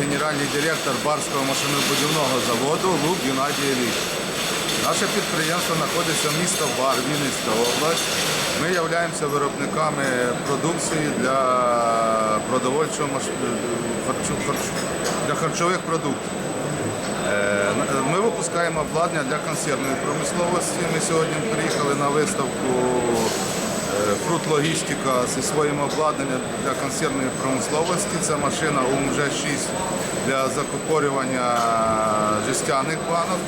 генеральний директор Барського машинобудівного заводу Лук Геннадій Ілліч. Наше підприємство знаходиться в місто Бар, Вінницька область. Ми являємося виробниками продукції для продовольчого для харчових продуктів. Е, Ми випускаємо обладнання для консервної промисловості. Ми сьогодні приїхали на виставку е, Фрут Логістика зі своїм обладнанням для консервної промисловості. Це машина УМЖ-6 для закупорювання жестяних банок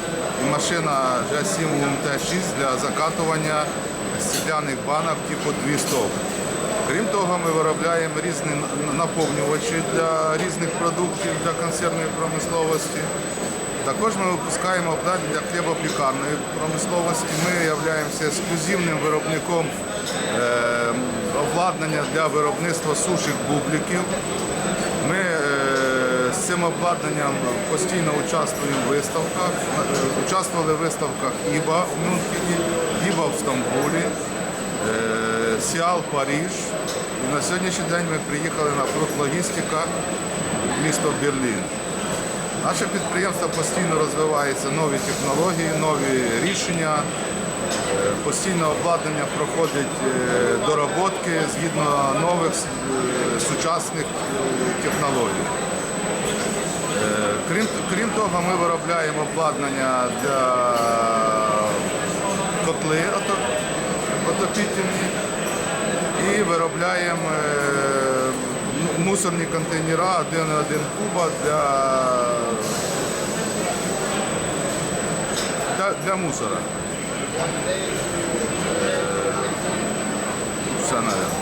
і машина Ж7 УМТ-6 для закатування стекляних банок типу 200. Крім того, ми виробляємо різні наповнювачі для різних продуктів для консервної промисловості. Також ми випускаємо обладнання для хлібопікарної промисловості. Ми являємося ексклюзивним виробником е, обладнання для виробництва суших бубликів. Ми е, з цим обладнанням постійно участвуємо в виставках. Е, Участвували в виставках ІБА в Мюнхені, ІБА в Стамбулі, Сіал Паріж. І на сьогоднішній день ми приїхали на фруктлогістика місто Берлін. Наше підприємство постійно розвивається, нові технології, нові рішення. Е, Постійно обладнання проходить е, доработки згідно нових е, сучасних технологій. Крім, крім того, ми виробляємо обладнання для котли ото- отопітельні і виробляємо мусорні контейнера 1,1 куба для, для, для мусора. Все, навіть.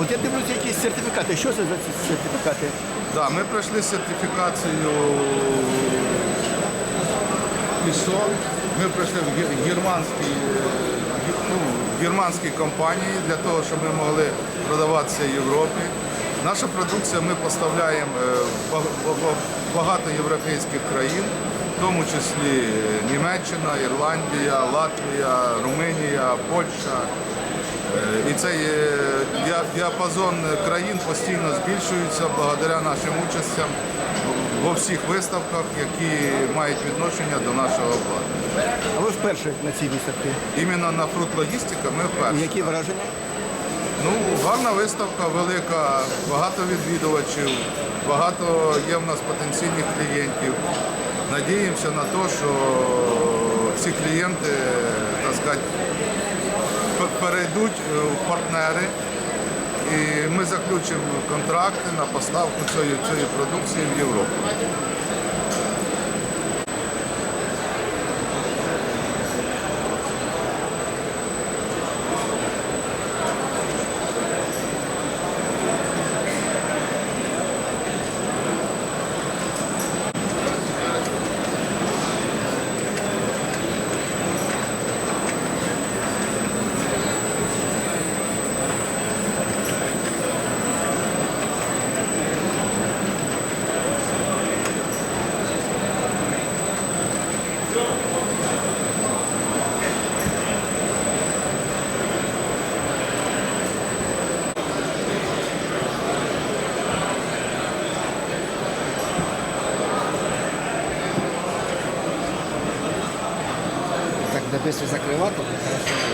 От я дивлюся якісь сертифікати. Що це за ці сертифікати? Да, ми пройшли сертифікацію ISO. Ми пройшли в ге- германській, е, ну, в германській компанії для того, щоб ми могли продаватися в Європі. Наша продукція ми поставляємо е, в ба- багато європейських країн, в тому числі Німеччина, Ірландія, Латвія, Румунія, Польща. Е, І цей е, діапазон країн постійно збільшується благодаря нашим участям во всіх виставках, які мають відношення до нашого обладнання. А ви вперше на цій виставці. Іменно на фруктлогістика ми І вперше. які враження? Ну, гарна виставка, велика, багато відвідувачів, багато є в нас потенційних клієнтів. Надіємося на те, що ці клієнти, так сказати, перейдуть е, в партнери. І ми заключимо контракти на поставку цієї, цієї продукції в Європу. Так, закрыла, то хорошо.